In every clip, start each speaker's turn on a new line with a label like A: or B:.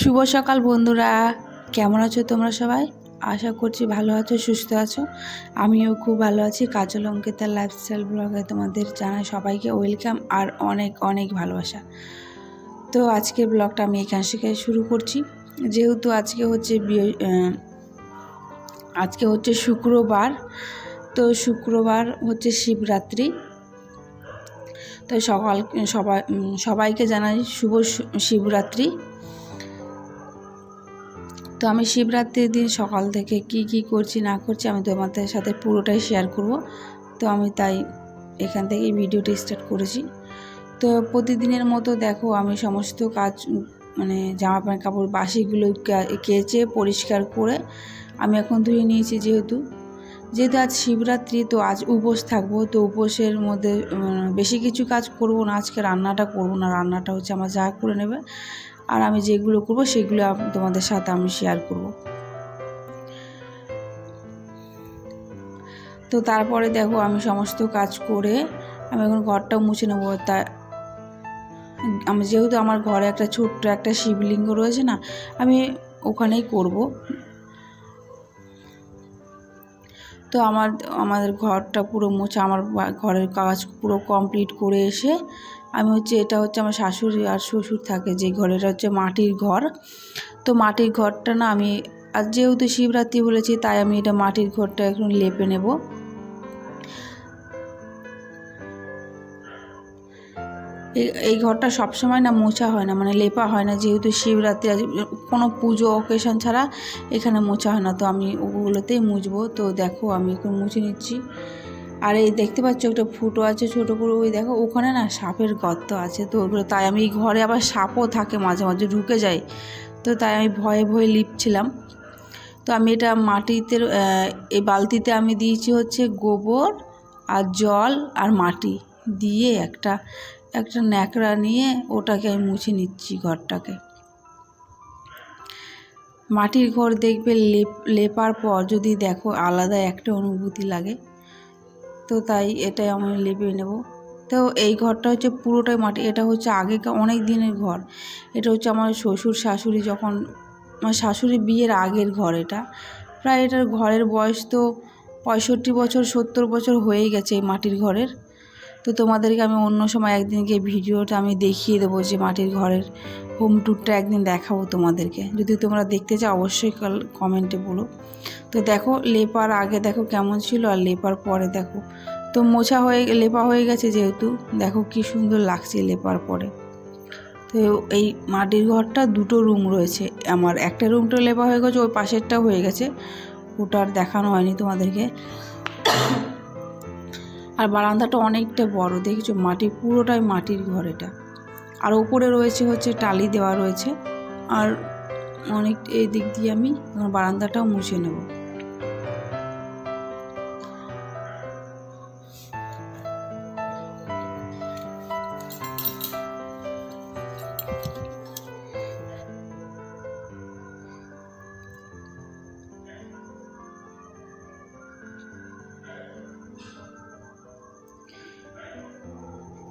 A: শুভ সকাল বন্ধুরা। কেমন আছো তোমরা সবাই? আশা করছি ভালো আছো, সুস্থ আছো। আমিও খুব ভালো আছি। কাজল অঙ্কিতার লাইফস্টাইল ব্লগে তোমাদের জানাই সবাইকে ওয়েলকাম আর অনেক অনেক ভালোবাসা। তো আজকের ব্লগটা আমি এখান থেকে শুরু করছি। যেহেতু আজকে হচ্ছে আজকে হচ্ছে শুক্রবার, তো শুক্রবার হচ্ছে শিবরাত্রি। তো সকাল সবাই সবাইকে জানাই শুভ শিবরাত্রি। তো আমি শিবরাত্রির দিন সকাল থেকে কি কি করছি, না করছি আমি তোমাদের সাথে পুরোটাই শেয়ার করব। তো আমি তাই এখান থেকেই ভিডিওটি স্টার্ট করেছি। তো প্রতিদিনের মতো দেখো আমি সমস্ত কাজ মানে জামা প্যান্ট কাপড়, বাসিগুলো কেচে পরিষ্কার করে আমি এখন ধুয়ে নিয়েছি যেহেতু। যেহেতু আজ শিবরাত্রি তো আজ উপোস থাকব, তো উপোসের মধ্যে বেশি কিছু কাজ করব না, আজকে রান্নাটা করব না, রান্নাটা হচ্ছে আমার যা করে নেবে। আর আমি যেগুলো করব, সেগুলো তোমাদের সাথে আমি শেয়ার করব। তো তারপরে দেখো আমি সমস্ত কাজ করে আমি এখন ঘরটা মুছে নেব। তা আমি যেহেতু আমার ঘরে একটা ছোট্ট একটা শিবলিঙ্গ রয়েছে না, আমি ওখানেই করব। তো আমার, আমাদের ঘরটা পুরো মোছা, আমার ঘরের কাজ পুরো কমপ্লিট করে এসে আমি হচ্ছে, এটা হচ্ছে আমার শাশুড়ি আর শ্বশুর থাকে যে ঘর, এটা হচ্ছে মাটির ঘর। তো মাটির ঘরটা না আমি, আর যেহেতু শিবরাত্রি বলেছি, তাই আমি এটা মাটির ঘরটা এখন লেপে নেব। এই- ঘরটা সবসময় না মোছা হয় না মানে লেপা হয় না, যেহেতু শিবরাত্রি কোনো পুজো অকেশন ছাড়া এখানে মোছা হয় না। তো আমি ওগুলোতেই মুছবো। তো দেখো, আমি এখন মুছে নিচ্ছি। আর এই দেখতে পাচ্ছ একটা ফুটো আছে, ছোটো করে ওই দেখো, ওখানে না সাপের গর্ত আছে তো ওগুলো। তাই আমি ঘরে আবার সাপও থাকে মাঝে মাঝে, ঢুকে যায় তো তাই আমি ভয়ে ভয়ে লিপছিলাম তো আমি এটা মাটিতে এই বালতিতে আমি দিয়েছি হচ্ছে গোবর আর জল আর মাটি। দিয়ে একটা একটা ন্যাকড়া নিয়ে ওটাকে আমি মুছে নিচ্ছি ঘরটাকে। মাটির ঘর দেখবে লেপ, লেপার পর যদি দেখো আলাদা একটা অনুভূতি লাগে। তো তাই এটাই আমি লেপে নেব। তো এই ঘরটা হচ্ছে পুরোটাই মাটি, এটা হচ্ছে আগেকার অনেক দিনের ঘর। এটা হচ্ছে আমার শ্বশুর শাশুড়ি যখন, আমার শাশুড়ি বিয়ের আগের ঘর এটা। প্রায় এটার ঘরের বয়স তো পঁয়ষট্টি বছর, সত্তর বছর হয়ে গেছে এই মাটির ঘরের। তো তোমাদেরকে আমি অন্য সময় একদিনকে ভিডিওটা আমি দেখিয়ে দেবো যে মাটির ঘরের হোম ট্যুরটা একদিন দেখাবো তোমাদেরকে। যদি তোমরা দেখতে চাও, অবশ্যই কমেন্টে বলো। তো দেখো, লেপার আগে দেখো কেমন ছিল আর লেপার পরে দেখো। তো মোছা হয়ে, লেপা হয়ে গেছে যেহেতু, দেখো কি সুন্দর লাগছে লেপার পরে। তো এই মাটির ঘরটা দুটো রুম রয়েছে। আমার একটা রুমটা লেপা হয়ে গেছে, ওই পাশেরটা হয়ে গেছে। ওটা আর দেখানো হয়নি তোমাদেরকে। আর বারান্দাটা অনেকটা বড়, দেখেছ? মাটি, পুরোটাই মাটির ঘর এটা। আর ওপরে রয়েছে হচ্ছে টালি দেওয়া রয়েছে। আর অনেক এই দিক দিয়ে আমি আমার বারান্দাটাও মুছে নেব।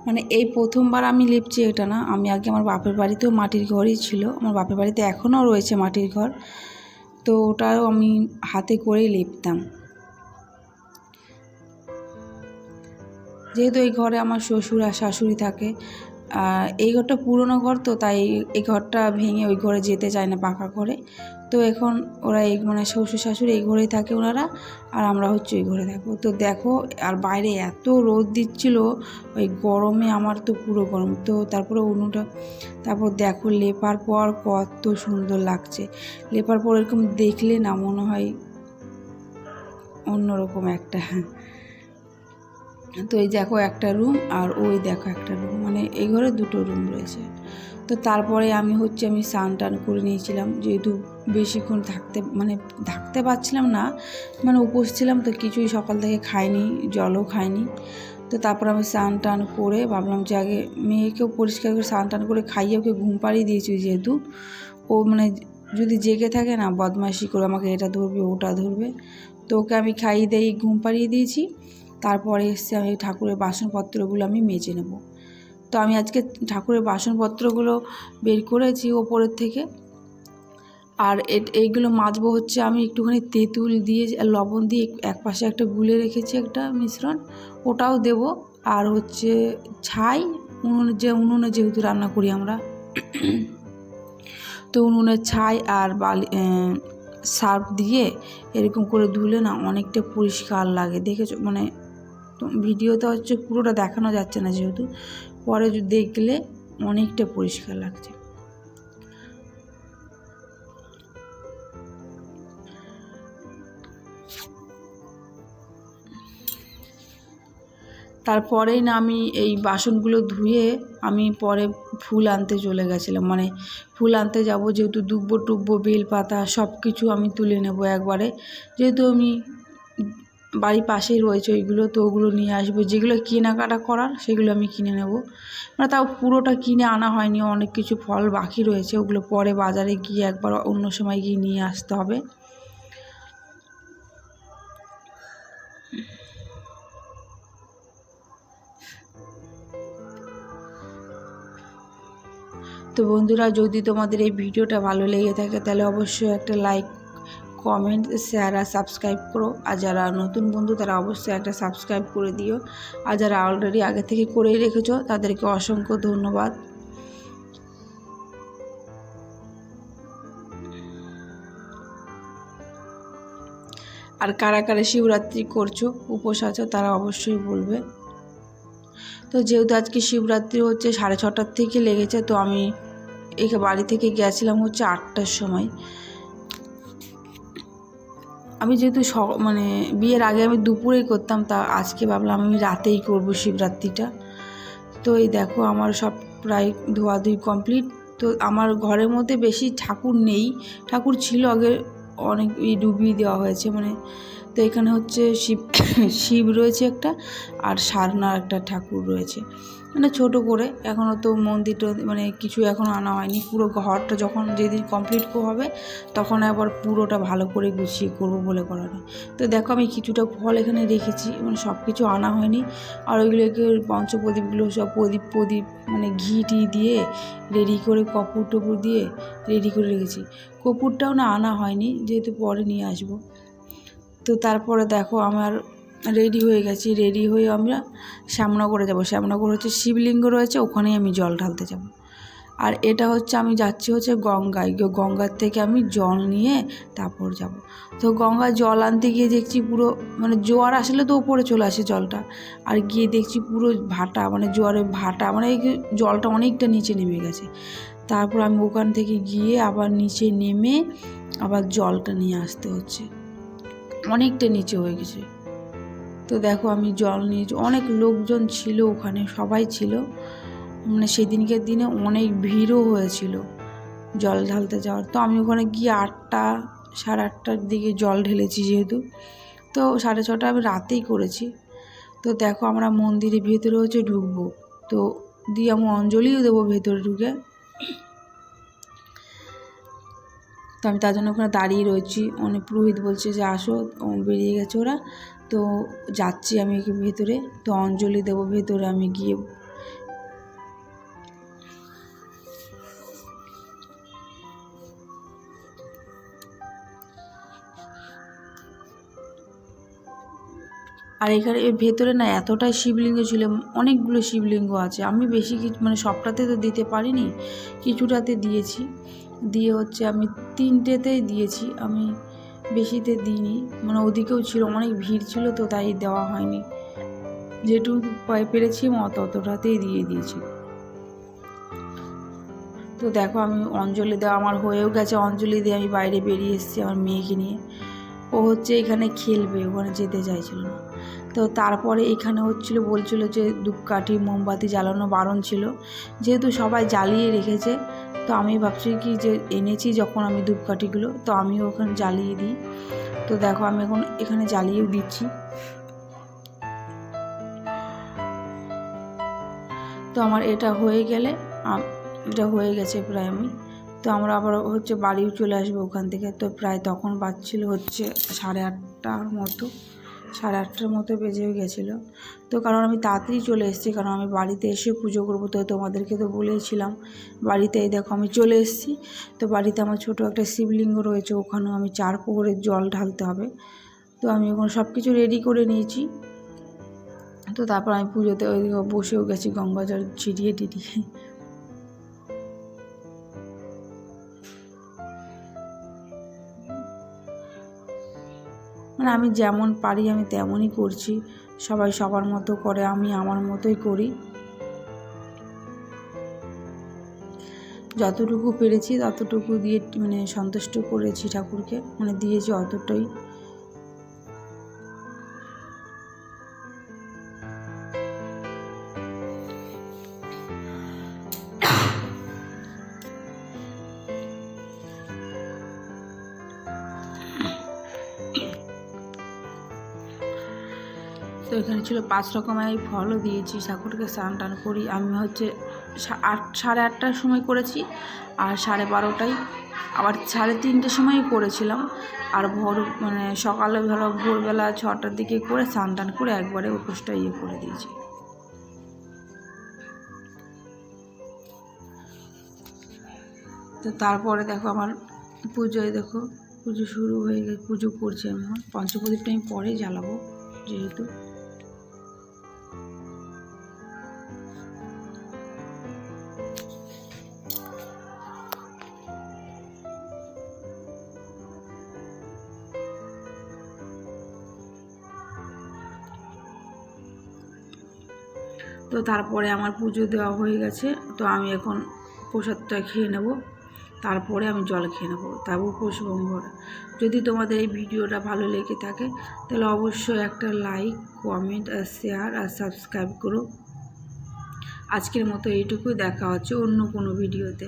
A: মানে এই প্রথমবার আমি লিপছি এটা না, আমি আগে আমার বাপের বাড়িতেও মাটির ঘরই ছিল। আমার বাপের বাড়িতে এখনও রয়েছে মাটির ঘর। তো ওটাও আমি হাতে করেই লিপতাম। যেহেতু এই ঘরে আমার শ্বশুর আর শাশুড়ি থাকে এই ঘরটা পুরনো ঘর তো, তাই এই ঘরটা ভেঙে ওই ঘরে যেতে চায় না পাকা ঘরে। তো এখন ওরা এই মানে শ্বশুর শাশুড়ি এই ঘরেই থাকে ওনারা, আর আমরা হচ্ছে ওই ঘরে থাকব। তো দেখো, আর বাইরে এত রোদ দিচ্ছিল, ওই গরমে আমার তো পুরো গরম। তো তারপরে উনুনটা তারপর দেখো লেপার পর কত সুন্দর লাগছে। লেপার পর এরকম দেখলে না মনে হয় অন্যরকম একটা। হ্যাঁ তো এই দেখো একটা রুম, আর ওই দেখো একটা রুম। মানে এই ঘরে দুটো রুম রয়েছে। তো তারপরে আমি হচ্ছে আমি স্নান টান করে নিয়েছিলাম, যেহেতু বেশিক্ষণ থাকতে মানে থাকতে পারছিলাম না। মানে উপোস ছিলাম তো কিছুই সকাল থেকে খাইনি, জলও খাইনি। তো তারপর আমি স্নান টান করে ভাবলাম যে আগে মেয়েকেও পরিষ্কার করে স্নান টান করে খাইয়ে ওকে ঘুম পাড়িয়ে দিয়েছি যেহেতু। ও মানে যদি জেগে থাকে না, বদমাইশি করে আমাকে এটা ধরবে, ওটা ধরবে। তো ওকে আমি খাইয়ে দিয়ে ঘুম পাড়িয়ে দিয়েছি। তারপরে এসে আমি ঠাকুরের বাসনপত্রগুলো আমি মেজে নেব। তো আমি আজকে ঠাকুরের বাসনপত্রগুলো বের করেছি ওপরের থেকে। আর এইগুলো মাজবো হচ্ছে আমি একটুখানি তেঁতুল দিয়ে, লবণ দিয়ে এক পাশে একটা গুলে রেখেছি একটা মিশ্রণ, ওটাও দেব। আর হচ্ছে ছাই, উনুনে যে, উনুনে যেহেতু রান্না করি আমরা, তো উনুনের ছাই আর বালি সার্ফ দিয়ে এরকম করে ধুলে না অনেকটা পরিষ্কার লাগে। দেখেছ? মানে ভিডিওতে হচ্ছে পুরোটা দেখানো যাচ্ছে না যেহেতু, পরে দেখলে অনেকটা পরিষ্কার লাগছে। তারপরেই না আমি এই বাসনগুলো ধুয়ে আমি পরে ফুল আনতে চলে গেছিলাম। মানে ফুল আনতে যাব, যেহেতু দুব্বো টুব্বো, বেলপাতা সব কিছু আমি তুলে নেব একবারে। যেহেতু আমি বাড়ির পাশেই রয়েছে ওইগুলো, তো ওগুলো নিয়ে আসব। যেগুলো কেনাকাটা করার সেগুলো আমি কিনে নেব। মানে তাও পুরোটা কিনে আনা হয়নি, অনেক কিছু ফল বাকি রয়েছে, ওগুলো পরে বাজারে গিয়ে একবার অন্য সময় গিয়ে নিয়ে আসতে হবে। তো বন্ধুরা, যদি তোমাদের এই ভিডিওটা ভালো লেগে থাকে, তাহলে অবশ্যই একটা লাইক কমেন্ট শেয়ার আর সাবস্ক্রাইব করো। আর যারা নতুন বন্ধু, তারা অবশ্যই একটা সাবস্ক্রাইব করে দিও। আর যারা অলরেডি আগে থেকে করেই রেখেছো, তাদেরকে অসংখ্য ধন্যবাদ। আর কারা কারা শিবরাত্রি করছ, উপোস আছো, তারা অবশ্যই বলবে। তো যেহেতু আজকে শিবরাত্রি হচ্ছে সাড়ে ছটার থেকে লেগেছে, তো আমি বাড়ি থেকে গেছিলাম হচ্ছে আটটার সময়। আমি যেহেতু স মানে বিয়ের আগে আমি দুপুরেই করতাম, তা আজকে ভাবলাম আমি রাতেই করব শিবরাত্রিটা। তো এই দেখো আমার সব প্রায় ধোয়াধুয়ি কমপ্লিট। তো আমার ঘরের মধ্যে বেশি ঠাকুর নেই। ঠাকুর ছিল আগে অনেক ডুবিয়ে দেওয়া হয়েছে মানে তো এখানে হচ্ছে শিব শিব রয়েছে একটা আর সারনার একটা ঠাকুর রয়েছে। মানে ছোট করে। এখনও তো মন্দিরটা মানে কিছু এখনও আনা হয়নি। পুরো ঘরটা যখন যেদিন কমপ্লিট হবে, তখন আবার পুরোটা ভালো করে গুছিয়ে করব বলে করানো তো দেখো আমি কিছুটা ফল এখানে রেখেছি মানে সব কিছু আনা হয়নি। আর ওইগুলোকে পঞ্চপ্রদীপগুলো সব প্রদীপ প্রদীপ মানে ঘি টি দিয়ে রেডি করে, কপুর টপুর দিয়ে রেডি করে রেখেছি। কপুরটাও না আনা হয়নি, যেহেতু পরে নিয়ে আসব। তো তারপরে দেখো আমার রেডি হয়ে গেছি, রেডি হয়ে আমরা শ্যামনগরে যাব। শ্যামনগর হচ্ছে শিবলিঙ্গ রয়েছে, ওখানেই আমি জল ঢালতে যাব। আর এটা হচ্ছে, আমি যাচ্ছি হচ্ছে গঙ্গায়। গঙ্গার থেকে আমি জল নিয়ে তারপর যাব। তো গঙ্গায় জল আনতে গিয়ে দেখছি পুরো মানে জোয়ার আসলে তো ওপরে চলে আসে জলটা। আর গিয়ে দেখছি পুরো ভাটা মানে জোয়ারের ভাটা মানে এই জলটা অনেকটা নিচে নেমে গেছে। তারপর আমি ওখান থেকে গিয়ে আবার নিচে নেমে আবার জলটা নিয়ে আসতে হচ্ছে। অনেকটা নিচে হয়ে গেছে। তো দেখো আমি জল নিয়ে অনেক লোকজন ছিল ওখানে, সবাই ছিল। মানে সেদিনকের দিনে অনেক ভিড়ও হয়েছিল জল ঢালতে যাওয়ার। তো আমি ওখানে গিয়ে আটটা, সাড়ে আটটার দিকে জল ঢেলেছি যেহেতু। তো সাড়ে ছটা আমি রাতেই করেছি। তো দেখো আমরা মন্দিরের ভেতরে হচ্ছে ঢুকবো। তো দিয়ে আমি অঞ্জলিও দেবো ভেতরে ঢুকে। তো আমি তার জন্য ওখানে দাঁড়িয়ে রয়েছি। অনেক পুরোহিত বলছে যে, আসো। বেরিয়ে গেছে ওরা। তো যাচ্ছি আমি ভেতরে। তো অঞ্জলি দেবো ভেতরে, আমি গিয়ে আর এখানে এর ভেতরে না এতটাই শিবলিঙ্গ ছিল, অনেকগুলো শিবলিঙ্গ আছে। আমি বেশি কিছু মানে সবটাতে তো দিতে পারিনি, কিছুটাতে দিয়েছি। দিয়ে হচ্ছে আমি তিনটেতেই দিয়েছি। আমি বেশিতে দিইনি। মানে ওদিকেও ছিল, অনেক ভিড় ছিল তো তাই দেওয়া হয়নি। যেটুকু পেরেছি অত অতটাতেই দিয়ে দিয়েছি। তো দেখো আমি অঞ্জলি দেওয়া, আমার হয়েও গেছে অঞ্জলি দিয়ে আমি বাইরে বেরিয়ে এসেছি আমার মেয়েকে নিয়ে। ও হচ্ছে এখানে খেলবে, ওখানে যেতে চাইছিল না। তো তারপরে এখানে হচ্ছিল, বলছিল যে ধূপকাঠি, মোমবাতি জ্বালানো বারণ ছিল। যেহেতু সবাই জ্বালিয়ে রেখেছে, তো আমি ভাবছি কি যে এনেছি যখন আমি ধূপকাঠিগুলো, তো আমিও ওখানে জ্বালিয়ে দিই। তো দেখো আমি এখন এখানে জ্বালিয়েও দিচ্ছি। তো আমার এটা হয়ে গেলে এটা হয়ে গেছে প্রায় আমি। তো আমরা আবার হচ্ছে বাড়িও চলে আসব ওখান থেকে। তো প্রায় তখন বাজছিল হচ্ছে সাড়ে আটটার মতো, সাড়ে আটটার মতো বেজেও গেছিল। তো কারণ আমি তাড়াতাড়ি চলে এসেছি, কারণ আমি বাড়িতে এসে পুজো করব তো তোমাদেরকে তো বলেছিলাম। বাড়িতে এই দেখো আমি চলে এসেছি, তো বাড়িতে আমার ছোটো একটা শিবলিঙ্গ রয়েছে, ওখানেও আমি চার পুকুরের জল ঢালতে হবে। তো আমি ওখানে সব কিছু রেডি করে নিয়েছি। তো তারপর আমি পুজোতে ওই বসেও গেছি গঙ্গা জল ছিটিয়ে টিটিয়ে। আমি যেমন পারি, আমি তেমনই করছি। সবাই সবার মতো করে, আমি আমার মতোই করি। যতটুকু পেরেছি, ততটুকু দিয়ে মানে সন্তুষ্ট করেছি ঠাকুরকে। মানে দিয়েছি অতটাই। ছিল, পাঁচ রকমের আমি ফলও দিয়েছি, ঠাকুরকে স্নান টান করি। আমি হচ্ছে আট, সাড়ে আটটার সময় করেছি আর সাড়ে বারোটায়, আবার সাড়ে তিনটের সময়ই করেছিলাম। আর ভোর মানে সকালে ধরো ভোরবেলা ছটার দিকে করে স্নান টান করে একবারে উপোসটা ইয়ে করে দিয়েছি। তো তারপরে দেখো আমার পুজোয় দেখো, পুজো শুরু হয়ে গেছে, পুজো করছি আমি এখন। পঞ্চপ্রদীপটা আমি পরে জ্বালাবো, যেহেতু। তারপরে আমার পুজো দেওয়া হয়ে গেছে, তো আমি এখন প্রসাদটা খেয়ে নেব। তারপরে আমি জল খেয়ে নেব, তারপর পশুভঙ্গর যদি তোমাদের এই ভিডিওটা ভালো লেগে থাকে, তাহলে অবশ্যই একটা লাইক কমেন্ট আর শেয়ার আর সাবস্ক্রাইব করো। আজকের মতো এইটুকুই, দেখা হচ্ছে অন্য কোনো ভিডিওতে।